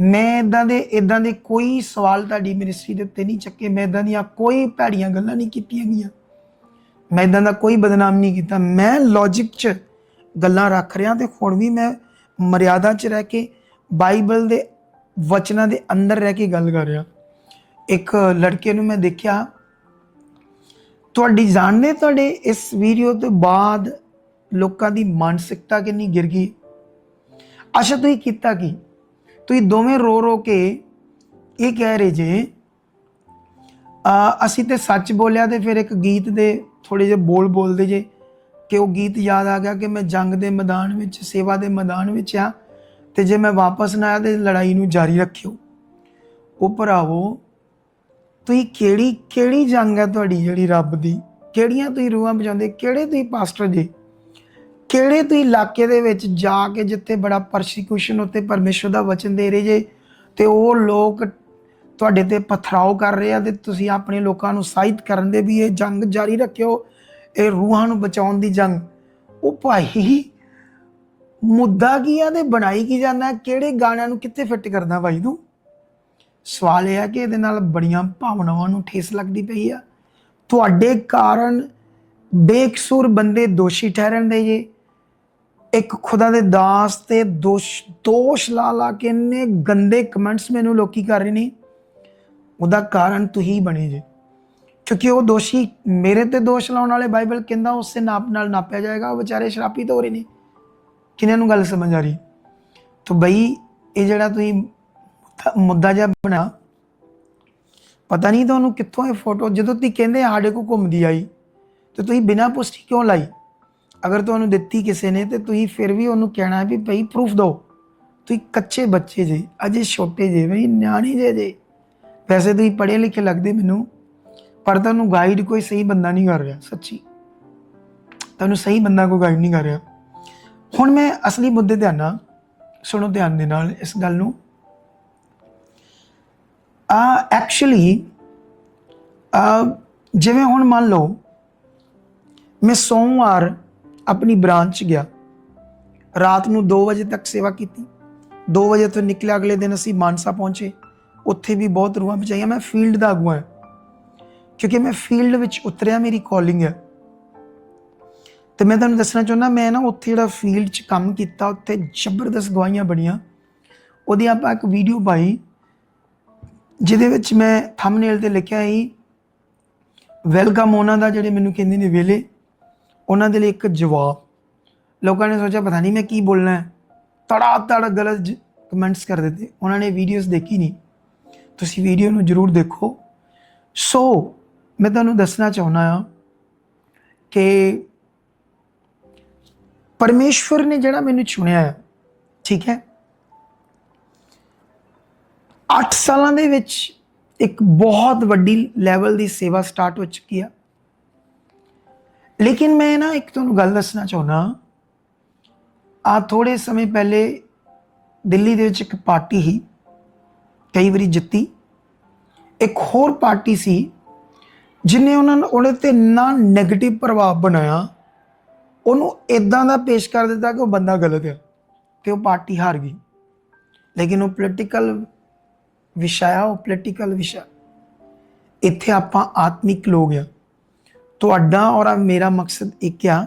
ਮੈਂ ਇਦਾਂ ਦੇ ਇਦਾਂ ਦੇ ਕੋਈ ਸਵਾਲ ਤੁਹਾਡੀ ਮਿਨਿਸਟਰੀ ਦੇ ਉੱਤੇ ਨਹੀਂ ਚੱਕੇ, ਮੈਂ ਇਦਾਂ ਦੀਆਂ ਕੋਈ ਭੈੜੀਆਂ ਗੱਲਾਂ ਨਹੀਂ ਕੀਤੀਆਂ ਗਈਆਂ। ਮੈਂ ਇਦਾਂ ਦਾ ਕੋਈ ਬਦਨਾਮ ਨਹੀਂ ਕੀਤਾ। ਮੈਂ ਲੌਜੀਕ 'ਚ ਗੱਲਾਂ ਰੱਖ ਰਿਹਾ ਤੇ ਹੁਣ ਵੀ ਮੈਂ ਮਰਿਆਦਾ 'ਚ ਰਹਿ ਕੇ ਬਾਈਬਲ ਦੇ ਵਚਨਾਂ ਦੇ ਅੰਦਰ ਰਹਿ ਕੇ ਗੱਲ ਕਰ ਰਿਹਾ। ਇੱਕ ਲੜਕੇ ਨੂੰ ਮੈਂ ਦੇਖਿਆ ਤੁਹਾਡੀ ਜਾਣਦੇ ਤੁਹਾਡੇ ਇਸ ਵੀਡੀਓ ਤੋਂ ਬਾਅਦ ਲੋਕਾਂ ਦੀ ਮਾਨਸਿਕਤਾ ਕਿੰਨੀ ਗਿਰ ਗਈ? ਅੱਛਾ, ਤੁਸੀਂ ਕੀਤਾ ਕੀ? ਤੁਸੀਂ ਦੋਵੇਂ ਰੋ ਰੋ ਕੇ ਇਹ ਕਹਿ ਰਹੇ ਜੇ ਅਸੀਂ ਤੇ ਸੱਚ ਬੋਲਿਆ ਤੇ ਫਿਰ ਇੱਕ ਗੀਤ ਦੇ ਥੋੜੇ ਜਿਹੇ ਬੋਲ ਬੋਲਦੇ ਜੇ ਕਿ ਉਹ ਗੀਤ ਯਾਦ ਆ ਗਿਆ ਕਿ ਮੈਂ ਜੰਗ ਦੇ ਮੈਦਾਨ ਵਿੱਚ, ਸੇਵਾ ਦੇ ਮੈਦਾਨ ਵਿੱਚ ਆ ਤੇ ਜੇ ਮੈਂ ਵਾਪਸ ਨਾ ਆਇਆ ਤੇ ਲੜਾਈ ਨੂੰ ਜਾਰੀ ਰੱਖਿਓ। ਉਹ ਭਰਾਵੋ ਤੁਸੀਂ ਕਿਹੜੀ ਕਿਹੜੀ ਜੰਗ ਹੈ ਤੁਹਾਡੀ ਜਿਹੜੀ ਰੱਬ ਦੀ? ਕਿਹੜੀਆਂ ਤੁਸੀਂ ਰੂਹਾਂ ਬਚਾਉਂਦੇ? ਕਿਹੜੇ ਤੁਸੀਂ ਪਾਸਟਰ ਜੀ? ਕਿਹੜੇ ਤੁਸੀਂ ਇਲਾਕੇ ਦੇ ਵਿੱਚ ਜਾ ਕੇ ਜਿੱਥੇ ਬੜਾ ਪਰਸੀਕਿਊਸ਼ਨ ਉੱਤੇ ਪਰਮੇਸ਼ਰ ਦਾ ਵਚਨ ਦੇ ਰਹੇ ਜੇ? ਤੇ ਉਹ ਲੋਕ ਤੁਹਾਡੇ ਤੇ ਪਥਰਾਓ ਕਰ ਰਹੇ ਆ ਤੇ ਤੁਸੀਂ ਆਪਣੇ ਲੋਕਾਂ ਨੂੰ ਸਾਹਿਤ ਕਰਨ ਦੇ ਵੀ ਇਹ ਜੰਗ ਜਾਰੀ ਰੱਖਿਓ। ਇਹ ਰੂਹਾਂ ਨੂੰ ਬਚਾਉਣ ਦੀ ਜੰਗ। ਉਹ ਭਾਈ, ਮੁੱਦਾ ਕੀ ਆ ਤੇ ਬਣਾਈ ਕੀ ਜਾਂਦਾ? ਕਿਹੜੇ ਗਾਣਿਆਂ ਨੂੰ ਕਿੱਥੇ ਫਿੱਟ ਕਰਦਾ ਭਾਈ ਤੂੰ? ਸਵਾਲ ਇਹ ਹੈ ਕਿ ਇਹਦੇ ਨਾਲ ਬੜੀਆਂ ਭਾਵਨਾਵਾਂ ਨੂੰ ਠੇਸ ਲੱਗਦੀ ਪਈ ਆ। ਤੁਹਾਡੇ ਕਾਰਨ ਬੇਕਸੂਰ ਬੰਦੇ ਦੋਸ਼ੀ ਠਹਿਰਨ ਦੇ ਜੇ। ਇੱਕ ਖੁਦਾ ਦੇ ਦਾਸ ਤੇ ਦੋਸ਼ ਦੋਸ਼ ਲਾ ਲਾ ਕੇ ਇੰਨੇ ਗੰਦੇ ਕਮੈਂਟਸ ਮੈਨੂੰ ਲੋਕੀ ਕਰ ਰਹੇ ਨੇ। ਉਹਦਾ ਕਾਰਨ ਤੁਸੀਂ ਬਣੇ ਜੇ। ਕਿਉਂਕਿ ਉਹ ਦੋਸ਼ੀ ਮੇਰੇ ਤੇ ਦੋਸ਼ ਲਾਉਣ ਵਾਲੇ ਬਾਈਬਲ ਕਹਿੰਦਾ ਉਸੇ ਨਾਪ ਨਾਲ ਨਾਪਿਆ ਜਾਏਗਾ, ਉਹ ਵਿਚਾਰੇ ਸ਼ਰਾਪੀ ਹੋ ਰਹੇ ਨੇ। ਕਿਹਨਾਂ ਨੂੰ ਗੱਲ ਸਮਝ ਆ ਰਹੀ? ਤਾਂ ਬਈ, ਇਹ ਜਿਹੜਾ ਤੁਸੀਂ ਮੁੱਦਾ- ਜਿਹਾ ਬਣਾ ਪਤਾ ਨਹੀਂ ਤੁਹਾਨੂੰ ਕਿੱਥੋਂ ਇਹ ਫੋਟੋ ਜਦੋਂ ਤੁਸੀਂ ਕਹਿੰਦੇ ਸਾਡੇ ਕੋ ਘੁੰਮਦੀ ਆਈ, ਤੇ ਤੁਸੀਂ ਬਿਨਾਂ ਪੁਸ਼ਟੀ ਕਿਉਂ ਲਾਈ? ਅਗਰ ਤੁਹਾਨੂੰ ਦਿੱਤੀ ਕਿਸੇ ਨੇ, ਤੇ ਤੁਸੀਂ ਫਿਰ ਵੀ ਉਹਨੂੰ ਕਹਿਣਾ ਵੀ ਭਈ ਪ੍ਰੂਫ ਦਿਓ। ਤੁਸੀਂ ਕੱਚੇ ਬੱਚੇ ਜੇ, ਅਜੇ ਛੋਟੇ ਜੇ, ਬਈ ਨਿਆਣੇ ਜੇ ਜੇ। ਵੈਸੇ ਤੁਸੀਂ ਪੜ੍ਹੇ ਲਿਖੇ ਲੱਗਦੇ ਮੈਨੂੰ, ਪਰ ਤੁਹਾਨੂੰ ਗਾਈਡ ਕੋਈ ਸਹੀ ਬੰਦਾ ਨਹੀਂ ਕਰ ਰਿਹਾ, ਸੱਚੀ। ਤੁਹਾਨੂੰ ਸਹੀ ਬੰਦਾ ਕੋਈ ਗਾਈਡ ਨਹੀਂ ਕਰ ਰਿਹਾ। ਹੁਣ ਮੈਂ ਅਸਲੀ ਮੁੱਦੇ ਤੇ ਆਣਾ ਸੁਣੋ ਧਿਆਨ ਦੇ ਨਾਲ ਇਸ ਗੱਲ ਨੂੰ। ਆ ਐਕਚੁਅਲੀ ਆ ਜਿਵੇਂ ਹੁਣ ਮੰਨ ਲਓ, ਮੈਂ ਸੋਮਵਾਰ ਆਪਣੀ ਬ੍ਰਾਂਚ ਗਿਆ। ਰਾਤ ਨੂੰ 2 ਵਜੇ ਤੱਕ ਸੇਵਾ ਕੀਤੀ। 2 ਵਜੇ ਤੋਂ ਨਿਕਲਿਆ, ਅਗਲੇ ਦਿਨ ਅਸੀਂ ਮਾਨਸਾ ਪਹੁੰਚੇ। ਉੱਥੇ ਵੀ ਬਹੁਤ ਰੂਹਾਂ ਬਚਾਈਆਂ। ਮੈਂ ਫੀਲਡ ਦਾ ਅਗਵਾ ਹਾਂ। ਕਿਉਂਕਿ ਮੈਂ ਫੀਲਡ ਵਿੱਚ ਉਤਰਿਆ, ਮੇਰੀ ਕਾਲਿੰਗ ਹੈ। ਤੇ ਮੈਂ ਤੁਹਾਨੂੰ ਦੱਸਣਾ ਚਾਹੁੰਦਾ, ਮੈਂ ਨਾ ਉੱਥੇ ਜਿਹੜਾ ਫੀਲਡ 'ਚ ਕੰਮ ਕੀਤਾ, ਉੱਥੇ ਜ਼ਬਰਦਸਤ ਗਵਾਹੀਆਂ ਬਣੀਆਂ। ਉਹਦੀ ਆਪਾਂ ਇੱਕ ਵੀਡੀਓ ਪਾਈ। ਜਿਹਦੇ ਵਿੱਚ ਮੈਂ ਥੰਬਨੇਲ ਤੇ ਲਿਖਿਆ ਸੀ ਵੈਲਕਮ ਉਹਨਾਂ ਦਾ ਜਿਹੜੇ ਮੈਨੂੰ ਕਹਿੰਦੇ ਨੇ ਵੇਲੇ ਉਹਨਾਂ ਦੇ ਲਈ ਇੱਕ ਜਵਾਬ। ਲੋਕਾਂ ਨੇ ਸੋਚਿਆ, ਪਤਾ ਨਹੀਂ ਮੈਂ ਕੀ ਬੋਲਣਾ ਹੈ? ਤੜਾ ਤੜ ਗਲਤ ਕਮੈਂਟਸ ਕਰ ਦਿੱਤੇ। ਉਹਨਾਂ ਨੇ ਵੀਡੀਓਜ਼ ਦੇਖੀ ਨਹੀਂ। ਤੁਸੀਂ ਵੀਡੀਓ ਨੂੰ ਜਰੂਰ ਦੇਖੋ। ਸੋ ਮੈਂ ਤੁਹਾਨੂੰ ਦੱਸਣਾ ਚਾਹੁੰਦਾ ਹਾਂ ਕਿ ਪਰਮੇਸ਼ਵਰ ਨੇ ਜਿਹੜਾ ਮੈਨੂੰ ਚੁਣਿਆ ਹੈ, ਠੀਕ ਹੈ? 8 ਸਾਲਾਂ ਦੇ ਵਿੱਚ ਇੱਕ ਬਹੁਤ ਵੱਡੀ ਲੈਵਲ ਦੀ ਸੇਵਾ ਸਟਾਰਟ ਹੋ ਚੁੱਕੀ ਆ। ਲੇਕਿਨ ਮੈਂ ਨਾ ਇੱਕ ਤੁਹਾਨੂੰ ਗੱਲ ਦੱਸਣਾ ਚਾਹੁੰਦਾ ਆ ਥੋੜੇ ਸਮੇਂ ਪਹਿਲੇ ਦਿੱਲੀ ਦੇ ਵਿੱਚ ਇੱਕ ਪਾਰਟੀ ਸੀ, ਕਈ ਵਾਰੀ ਜਿੱਤੀ। ਇੱਕ ਹੋਰ ਪਾਰਟੀ ਸੀ ਜਿਨੇ ਉਹਨਾਂ ਨੂੰ ਉਹਦੇ ਤੇ ਨਾ 네ਗੇਟਿਵ ਪ੍ਰਭਾਵ ਬਣਾਇਆ, ਉਹਨੂੰ ਇਦਾਂ ਦਾ ਪੇਸ਼ ਕਰ ਦਿੱਤਾ ਕਿ ਉਹ ਬੰਦਾ ਗਲਤ ਹੈ ਤੇ ਉਹ ਪਾਰਟੀ ਹਾਰ ਗਈ। ਲੇਕਿਨ ਉਹ ਪੋਲੀਟੀਕਲ ਵਿਸ਼ਾ ਆ, ਉਹ ਪੋਲੀਟੀਕਲ ਵਿਸ਼ਾ। ਇੱਥੇ ਆਪਾਂ ਆਤਮਿਕ ਲੋਕ ਆ। ਤੁਹਾਡਾ ਔਰ ਮੇਰਾ ਮਕਸਦ ਇੱਕ ਆ।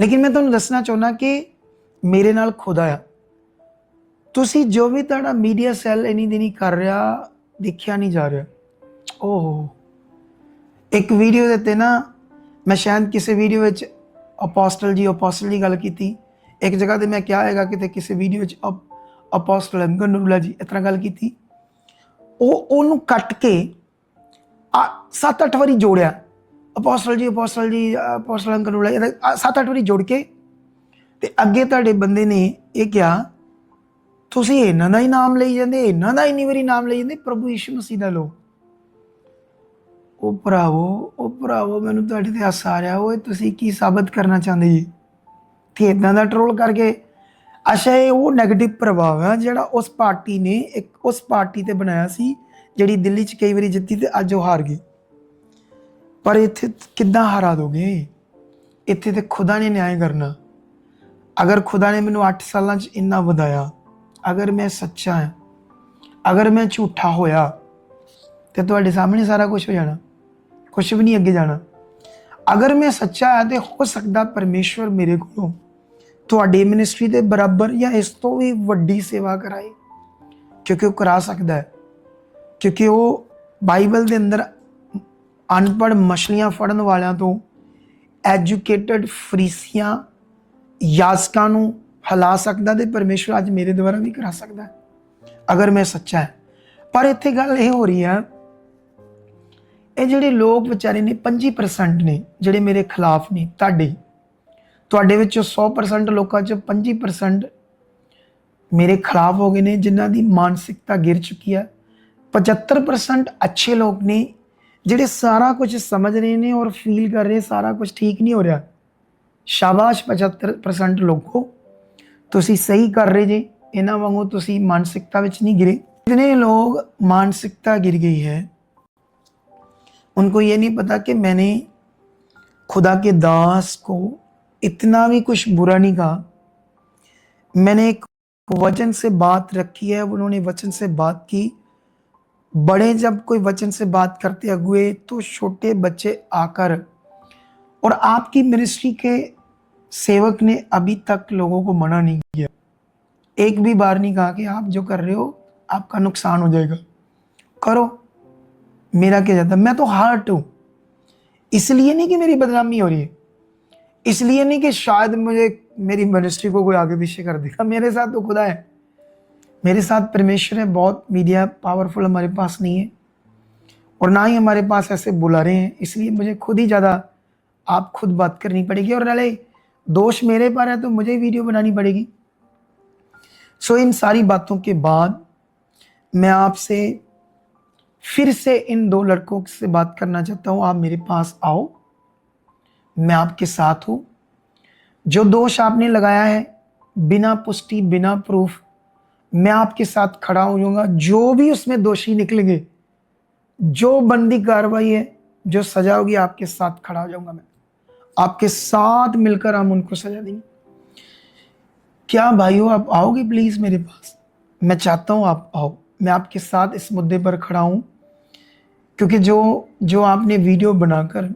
ਲੇਕਿਨ ਮੈਂ ਤੁਹਾਨੂੰ ਦੱਸਣਾ ਚਾਹੁੰਦਾ ਕਿ ਮੇਰੇ ਨਾਲ ਖੁਦਾ ਆ ਤੁਸੀਂ ਜੋ ਵੀ ਤੁਹਾਡਾ ਮੀਡੀਆ ਸੈੱਲ ਇਨੀ ਦਿਨੀ ਕਰ ਰਿਹਾ, ਦੇਖਿਆ ਨਹੀਂ ਜਾ ਰਿਹਾ। ਓਹ। ਇੱਕ ਵੀਡੀਓ ਦੇ ਤੇ ਨਾ ਮੈਂ ਸ਼ਾਇਦ ਕਿਸੇ ਵੀਡੀਓ ਵਿੱਚ ਅਪੋਸਟਲ ਜੀ, ਅਪੋਸਟਲ ਦੀ ਗੱਲ ਕੀਤੀ। ਇੱਕ ਜਗ੍ਹਾ ਤੇ ਮੈਂ ਕਿਹਾ ਹੈਗਾ ਕਿਤੇ ਕਿਸੇ ਵੀਡੀਓ ਵਿੱਚ ਅਪੋਸਟਲ ਅਮਗਨ ਜੀ ਇਸ ਤਰ੍ਹਾਂ ਗੱਲ ਕੀਤੀ। ਉਹ ਉਹਨੂੰ ਕੱਟ ਕੇ ਆ ਸੱਤ ਅੱਠ ਵਾਰੀ ਜੋੜਿਆ। ਅਪੋਸਟਲ ਜੀ ਅਪੋਸਟਲ ਜੀ ਅਪੋਸਟਲ ਅੰਕਲ ਜੀ, ਇਹਦਾ ਸੱਤ ਅੱਠ ਵਾਰੀ ਜੋੜ ਕੇ ਤੇ ਅੱਗੇ ਤੁਹਾਡੇ ਬੰਦੇ ਨੇ ਇਹ ਕਿਹਾ ਤੁਸੀਂ ਇਹਨਾਂ ਦਾ ਹੀ ਨਾਮ ਲਈ ਜਾਂਦੇ ਇਹਨਾਂ ਦਾ ਇੰਨੀ ਵਾਰੀ ਨਾਮ ਲਈ ਜਾਂਦੇ ਪ੍ਰਭੂ ਯਿਸੂ ਮਸੀਹ ਦਾ ਲੋ ਉਹ ਭਰਾਵੋ ਉਹ ਭਰਾਵੋ ਮੈਨੂੰ ਤੁਹਾਡੇ ਤੇ ਹੱਸ ਆ ਰਿਹਾ। ਓਏ ਤੁਸੀਂ ਕੀ ਸਾਬਤ ਕਰਨਾ ਚਾਹੁੰਦੇ ਜੀ? ਕਿ ਇਦਾਂ ਦਾ ਟਰੋਲ ਕਰਕੇ ਅੱਛਾ, ਇਹ ਉਹ 네ਗੇਟਿਵ ਪ੍ਰਭਾਵ ਹੈ ਜਿਹੜਾ ਉਸ ਪਾਰਟੀ ਨੇ ਇੱਕ ਉਸ ਪਾਰਟੀ ਤੇ ਬਣਾਇਆ ਸੀ, ਜਿਹੜੀ ਦਿੱਲੀ 'ਚ ਕਈ ਵਾਰੀ ਜਿੱਤੀ ਤੇ ਅੱਜ ਉਹ ਹਾਰ ਗਈ। ਪਰ ਇੱਥੇ ਕਿੱਦਾਂ ਹਰਾ ਦੋਗੇ? ਇੱਥੇ ਤੇ ਖੁਦਾ ਨੇ ਨਿਆਂ ਕਰਨਾ। ਅਗਰ ਖੁਦਾ ਨੇ ਮੈਨੂੰ 8 ਸਾਲਾਂ 'ਚ ਇੰਨਾ ਵਧਾਇਆ, ਅਗਰ ਮੈਂ ਸੱਚਾ ਹਾਂ, ਅਗਰ ਮੈਂ ਝੂਠਾ ਹੋਇਆ, ਤੇ ਤੁਹਾਡੇ ਸਾਹਮਣੇ ਸਾਰਾ ਕੁਝ ਹੋ ਜਾਣਾ ਕੁਝ ਵੀ ਨਹੀਂ ਅੱਗੇ ਜਾਣਾ। ਅਗਰ ਮੈਂ ਸੱਚਾ ਹਾਂ ਤੇ ਹੋ ਸਕਦਾ ਪਰਮੇਸ਼ਵਰ ਮੇਰੇ ਕੋਲੋਂ ਤੁਹਾਡੀ ਮਿਨਿਸਟਰੀ ਦੇ ਬਰਾਬਰ ਜਾਂ ਇਸ ਤੋਂ ਵੀ ਵੱਡੀ ਸੇਵਾ ਕਰਾਏ ਕਿਉਂਕਿ ਉਹ ਕਰਾ ਸਕਦਾ ਹੈ। ਕਿਉਂਕਿ ਉਹ ਬਾਈਬਲ ਦੇ ਅੰਦਰ ਅਨਪੜ ਮਛਲੀਆਂ ਫੜਨ ਵਾਲਿਆਂ ਤੋਂ ਐਜੂਕੇਟਡ ਫਰੀਸੀਆਂ ਯਾਸਕਾਂ ਨੂੰ ਹਿਲਾ ਸਕਦਾ ਤੇ ਪਰਮੇਸ਼ਵਰ ਅੱਜ ਮੇਰੇ ਦੁਆਰਾ ਵੀ ਕਰਾ ਸਕਦਾ ਹੈ। ਅਗਰ ਮੈਂ ਸੱਚਾ ਹੈ। ਪਰ ਇੱਥੇ ਗੱਲ ਇਹ ਹੋ ਰਹੀ ਹੈ, ਇਹ ਜਿਹੜੇ ਲੋਕ ਵਿਚਾਰੇ ਨੇ 25% ਨੇ, ਜਿਹੜੇ ਮੇਰੇ ਖਿਲਾਫ ਨੇ, ਤੁਹਾਡੇ ਤੁਹਾਡੇ ਵਿੱਚੋਂ 100% ਲੋਕਾਂ ਚ 25% ਮੇਰੇ ਖਿਲਾਫ ਹੋ ਗਏ ਨੇ ਜਿਨ੍ਹਾਂ ਦੀ ਮਾਨਸਿਕਤਾ ਗਿਰ ਚੁੱਕੀ ਹੈ 75% ਅੱਛੇ ਲੋਕ ਨੇ ਜਿਹੜੇ ਸਾਰਾ ਕੁਝ ਸਮਝ ਰਹੇ ਨੇ ਔਰ ਫੀਲ ਕਰ ਰਹੇ ਸਾਰਾ ਕੁਝ ਠੀਕ ਨਹੀਂ ਹੋ ਰਿਹਾ ਸ਼ਾਬਾਸ਼ 75% ਲੋਕੋ ਤੁਸੀਂ ਸਹੀ ਕਰ ਰਹੇ ਜੇ ਇਹਨਾਂ ਵਾਂਗੂ ਤੁਸੀਂ ਮਾਨਸਿਕਤਾ ਵਿੱਚ ਨਹੀਂ ਗਿਰੇ इतने लोग मानसिकता गिर गई है उनको ये नहीं पता कि मैंने खुदा के दास को इतना भी कुछ बुरा नहीं कहा। मैंने एक वचन से बात रखी है, उन्होंने वचन से बात की। बड़े जब कोई वचन से बात करते हुए तो छोटे बच्चे आकर और आपकी मिनिस्ट्री के सेवक ने अभी तक लोगों को मना नहीं किया। एक भी बार नहीं कहा कि आप जो कर रहे हो, आपका नुकसान हो जाएगा। करो। मेरा क्या जाता? मैं तो हार्ट हूँ। इसलिए नहीं कि मेरी बदनामी हो रही है। इसलिए नहीं कि शायद मुझे मेरी मिनिस्ट्री को कोई आगे पीछे कर देगा। मेरे साथ तो खुदा है। मेरे साथ परमेश्वर है, बहुत मीडिया पावरफुल हमारे पास नहीं है। और ना ही हमारे पास ऐसे बुलारे हैं, इसलिए मुझे खुद ही ज़्यादा आप खुद बात करनी पड़ेगी। और नाले, दोष मेरे पर है तो मुझे वीडियो बनानी पड़ेगी। सो इन सारी बातों के बाद मैं आपसे फिर से इन दो लड़कों से बात करना चाहता हूँ। आप मेरे पास आओ। मैं आपके साथ हूँ। जो दोष आपने लगाया है, बिना पुष्टि, बिना प्रूफ, मैं आपके साथ खड़ा हो जाऊँगा। जो भी उसमें दोषी निकलेंगे, जो बंदी कार्रवाई है, जो सजा होगी, आपके साथ खड़ा हो जाऊँगा मैं। आपके साथ मिलकर हम उनको सजा देंगे। क्या भाइयों आप आओगे प्लीज़ मेरे पास? मैं चाहता हूँ आप आओ। मैं आपके साथ इस मुद्दे पर खड़ा हूँ, क्योंकि जो जो आपने वीडियो बनाकर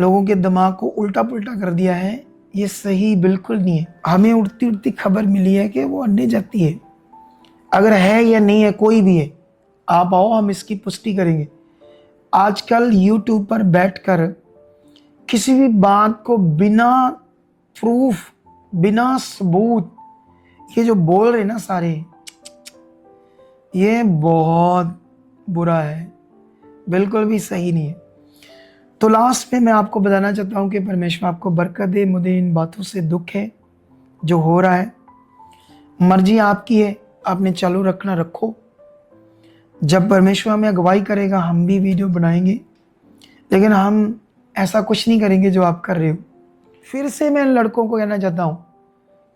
लोगों के दिमाग को उल्टा पुल्टा कर दिया है, ये सही बिल्कुल नहीं है। हमें उड़ती उड़ती खबर मिली है कि वो अन्य जाती है। अगर है या नहीं है, कोई भी है, आप आओ, हम इसकी पुष्टि करेंगे। आजकल यूट्यूब पर बैठकर किसी भी बात को बिना प्रूफ, बिना सबूत, ये जो बोल रहे ना सारे, ये बहुत बुरा है। बिल्कुल भी सही नहीं है। तो लास्ट में मैं आपको बताना चाहता हूँ कि परमेश्वर आपको बरकत दे, मुझे इन बातों से दुख है, जो हो रहा है। मर्ज़ी आपकी है, आपने चालू रखना रखो। जब परमेश्वर हमें अगुवाई करेगा, हम भी वीडियो बनाएँगे। लेकिन हम ऐसा कुछ नहीं करेंगे जो आप कर रहे हो। फिर से मैं लड़कों को कहना चाहता हूँ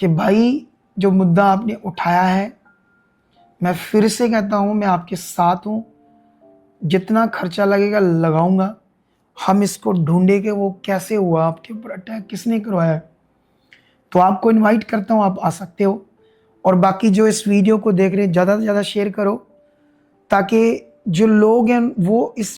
कि भाई, जो मुद्दा आपने उठाया है, मैं फिर से कहता हूँ, मैं आपके साथ हूँ। जितना खर्चा लगेगा, लगाऊँगा। हम इसको ढूंढे के वो कैसे हुआ? आपके ऊपर अटैक किसने करवाया? तो आपको इनवाइट करता हूँ, आप आ सकते हो। और बाकी जो इस वीडियो को देख रहे हैं, ज़्यादा से ज़्यादा शेयर करो, ताकि जो लोग हैं, वो इस